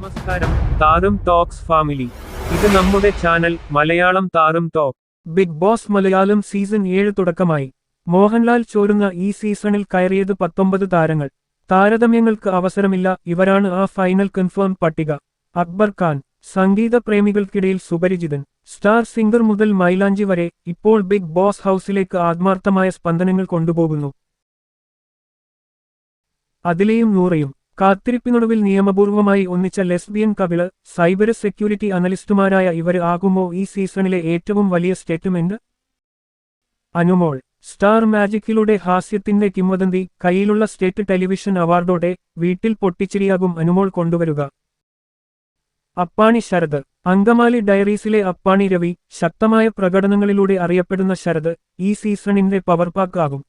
നമസ്കാരം. താരം talks family. ഇത് നമ്മുടെ ചാനൽ മലയാളം താരം talk. Bigg Boss Malayalam season ഏഴ് തുടക്കമായി. മോഹൻലാൽ ചോരുന്ന ഈ സീസണിൽ കയറിയത് പത്തൊമ്പത് താരങ്ങൾ. താരതമ്യങ്ങൾക്ക് അവസരമില്ല ഇവരാണ് ആ ഫൈനൽ കൺഫേം പട്ടിക. അക്ബർ ഖാൻ സംഗീത പ്രേമികൾക്കിടയിൽ സുപരിചിതൻ. സ്റ്റാർ സിംഗർ മുതൽ മൈലാഞ്ചി വരെ ഇപ്പോൾ ബിഗ് ബോസ് ഹൗസിലേക്ക് ആത്മാർത്ഥമായ സ്പന്ദനങ്ങൾ കൊണ്ടുപോകുന്നു. അതിലെയും നൂറയും. കാത്തിരിപ്പിനൊടുവിൽ നിയമപൂർവമായി ഒന്നിച്ച ലെസ്ബിയൻ കവിൾ സൈബർ സെക്യൂരിറ്റി അനലിസ്റ്റുമാരായ ഇവർ ആകുമോ ഈ സീസണിലെ ഏറ്റവും വലിയ സ്റ്റേറ്റ്മെന്റ്? അനുമോൾ സ്റ്റാർ മാജിക്കിലൂടെ ഹാസ്യത്തിന്റെ കിംവദന്തി കയ്യിലുള്ള സ്റ്റേറ്റ് ടെലിവിഷൻ അവാർഡോടെ വീട്ടിൽ പൊട്ടിച്ചിരിയാകും അനുമോൾ കൊണ്ടുവരുക. അപ്പാണി ശരത് അങ്കമാലി ഡയറീസിലെ അപ്പാണി രവി ശക്തമായ പ്രകടനങ്ങളിലൂടെ അറിയപ്പെടുന്ന ശരത് ഈ സീസണിന്റെ പവർപാക്ക് ആകും.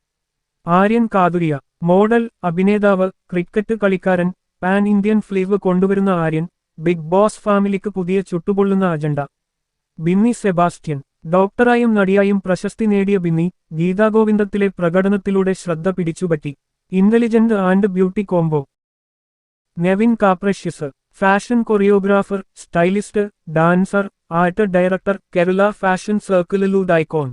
ആര്യൻ കാതുരിയ മോഡൽ അഭിനേതാവ് ക്രിക്കറ്റ് കളിക്കാരൻ പാൻ ഇന്ത്യൻ ഫ്ലീവ് കൊണ്ടുവരുന്ന ആര്യൻ ബിഗ് ബോസ് ഫാമിലിക്ക് പുതിയ ചുട്ടുപൊള്ളുന്ന അജണ്ട. ബിന്നി സെബാസ്റ്റ്യൻ ഡോക്ടറായും നടിയായും പ്രശസ്തി നേടിയ ബിന്നി ഗീതാഗോവിന്ദത്തിലെ പ്രകടനത്തിലൂടെ ശ്രദ്ധ പിടിച്ചുപറ്റി. Intelligent and beauty combo. Nevin capricious fashion choreographer stylist dancer art director Kerala fashion സർക്കിളിലൂടെ icon.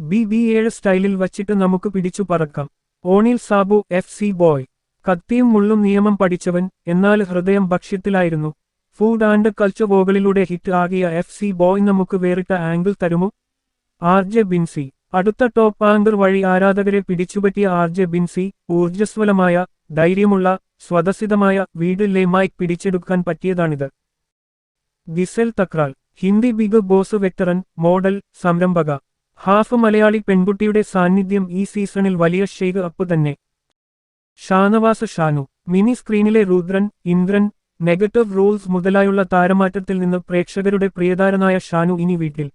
B B ഏഴ് സ്റ്റൈലിൽ വച്ചിട്ട് നമുക്ക് പിടിച്ചു പറക്കാം. ഓണിൽ സാബു എഫ് സി ബോയ് കത്തിയും മുള്ളും നിയമം പഠിച്ചവൻ എന്നാൽ ഹൃദയം ഭക്ഷ്യത്തിലായിരുന്നു. ഫുഡ് ആൻഡ് കൾച്ചർ വോകളിലൂടെ ഹിറ്റ് ആകിയ എഫ് സി ബോയ് നമുക്ക് വേറിട്ട ആംഗിൾ തരുമോ? ആർ ജെ ബിൻസി അടുത്ത ടോപ്പ് ആങ്കർ വഴി ആരാധകരെ പിടിച്ചുപറ്റിയ ആർ ജെ ബിൻസി ഊർജസ്വലമായ ധൈര്യമുള്ള സ്വതസിദ്ധമായ വീട് ലേമായി പിടിച്ചെടുക്കാൻ പറ്റിയതാണിത്. Gizele Thakral. Hindi Bigg Boss veteran model സംരംഭക. ഹാഫ് മലയാളി പെൺകുട്ടിയുടെ സാന്നിധ്യം ഈ സീസണിൽ വലിയ ഷെയ്ഖ് അപ്പ് തന്നെ. ഷാനവാസ് ഷാനു മിനി സ്ക്രീനിലെ രുദ്രൻ ഇന്ദ്രൻ നെഗറ്റീവ് റോൾസ് മുതലായുള്ള താരമാറ്റത്തിൽ നിന്ന് പ്രേക്ഷകരുടെ പ്രിയതാരനായ ഷാനു ഇനി വീട്ടിൽ.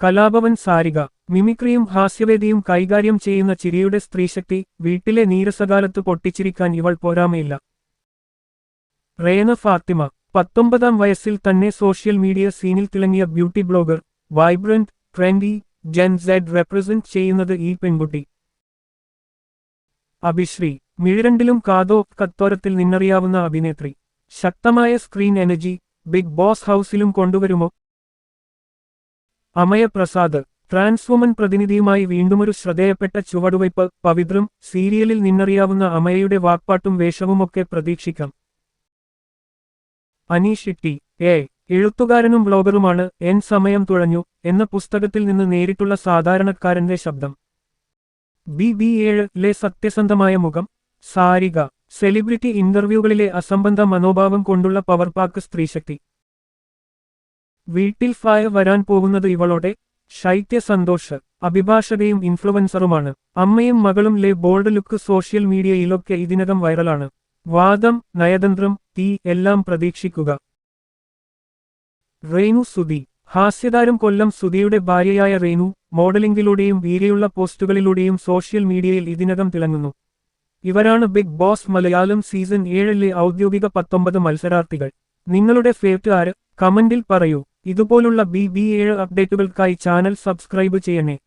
കലാഭവൻ സാരിക മിമിക്രിയും ഹാസ്യവേദിയും കൈകാര്യം ചെയ്യുന്ന ചിരിയുടെ സ്ത്രീശക്തി വീട്ടിലെ നീരസകാലത്ത് പൊട്ടിച്ചിരിക്കാൻ ഇവൾ പോരാമയില്ല. റേന ഫാത്തിമ പത്തൊമ്പതാം വയസ്സിൽ തന്നെ സോഷ്യൽ മീഡിയ സീനിൽ തിളങ്ങിയ beauty blogger. Vibrant trendy gen Z represent ചെയ്യുന്നത് ഈ പെൺകുട്ടി. അഭിശ്രീ മിഴിരണ്ടിലും കാതോ കത്തോരത്തിൽ നിന്നറിയാവുന്ന അഭിനേത്രി. ശക്തമായ സ്ക്രീൻ എനർജി ബിഗ് ബോസ് ഹൌസിലും കൊണ്ടുവരുമോ? അമയ പ്രസാദ് ട്രാൻസ്വുമൻ പ്രതിനിധിയുമായി വീണ്ടുമൊരു ശ്രദ്ധേയപ്പെട്ട ചുവടുവയ്പ് പവിത്രം സീരിയലിൽ നിന്നറിയാവുന്ന അമയയുടെ വാക്പാട്ടും വേഷവുമൊക്കെ പ്രതീക്ഷിക്കാം. Aneesh T A. എഴുത്തുകാരനും ബ്ലോഗറുമാണ് എൻ സമയം തുഴഞ്ഞു എന്ന പുസ്തകത്തിൽ നിന്ന് നേരിട്ടുള്ള സാധാരണക്കാരന്റെ ശബ്ദം. ബി ബി ഏഴിലെ സത്യസന്ധമായ മുഖം സാരിക സെലിബ്രിറ്റി ഇന്റർവ്യൂകളിലെ അസംബന്ധ മനോഭാവം കൊണ്ടുള്ള പവർപാക്ക് സ്ത്രീശക്തി. വീട്ടിൽ ഫായ വരാൻ പോകുന്നത് ഇവളോടെ ശൈത്യ സന്തോഷ് അഭിഭാഷകയും ഇൻഫ്ലുവൻസറുമാണ്. അമ്മയും മകളും ലെ ബോൾഡ് ലുക്ക് സോഷ്യൽ മീഡിയയിലൊക്കെ ഇതിനകം വൈറലാണ്. വാദം നയതന്ത്രം തീ എല്ലാം പ്രതീക്ഷിക്കുക. റേണു സുധി. ഹാസ്യതാരം കൊല്ലം സുധിയുടെ ഭാര്യയായ റെയ്നു മോഡലിംഗിലൂടെയും വീര്യയുള്ള പോസ്റ്റുകളിലൂടെയും സോഷ്യൽ മീഡിയയിൽ ഇതിനകം തിളങ്ങുന്നു. ഇവരാണ് ബിഗ് ബോസ് മലയാളം സീസൺ ഏഴിലെ ഔദ്യോഗിക പത്തൊമ്പത് മത്സരാർത്ഥികൾ. നിങ്ങളുടെ ഫേവറ്റ് ആര്? കമന്റിൽ പറയൂ. ഇതുപോലുള്ള ബി ബി ഏഴ് അപ്ഡേറ്റുകൾക്കായി ചാനൽ സബ്സ്ക്രൈബ് ചെയ്യണേ.